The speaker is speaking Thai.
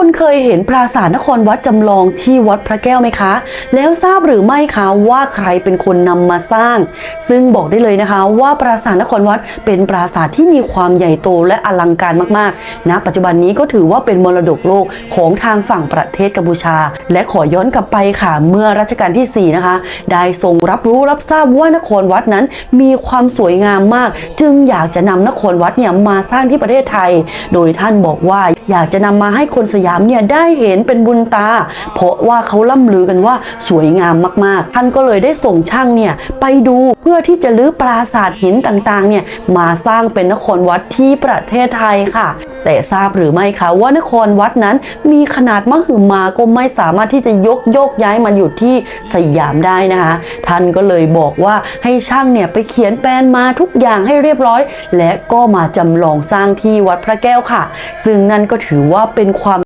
คนเคยเห็นปราสาทนครวัดจำลองที่วัดพระแก้วไหมคะ แล้วทราบหรือไม่คะว่าใครเป็นคนนำมาสร้าง ซึ่งบอกได้เลยนะคะว่าปราสาทนครวัดเป็นปราสาทที่มีความใหญ่โตและอลังการมากๆณปัจจุบันนี้ก็ถือว่าเป็นมรดกโลกของทางฝั่งประเทศกัมพูชา และขอย้อนกลับไปค่ะ เมื่อรัชกาลที่ 4 นะคะ ได้ทรงรับรู้รับทราบว่านครวัดนั้นมีความสวยงามมาก จึงอยากจะนำนครวัดเนี่ยมาสร้างที่ประเทศไทย โดยท่านบอกว่าอยากจะนำมาให้คนสยามเนี่ยได้เห็นเป็นบุญตา เพราะว่าเขาล่ำลือกันว่าสวยงามมากๆ ท่านก็เลยได้ส่งช่างเนี่ยไปดูเพื่อที่จะลื้อปราสาทหินต่างๆเนี่ยมาสร้างเป็นนครวัดที่ประเทศไทยค่ะ แต่ทราบหรือไม่คะว่านครวัดนั้นมีขนาดมหึมาก็ไม่สามารถที่จะยกโยกย้ายมันอยู่ที่สยามได้นะคะ ท่านก็เลยบอกว่าให้ช่างเนี่ยไปเขียนแปลนมาทุกอย่างให้เรียบร้อย และก็มาจำลองสร้างที่วัดพระแก้วค่ะ ซึ่งนั่นก็ถือว่าเป็นความ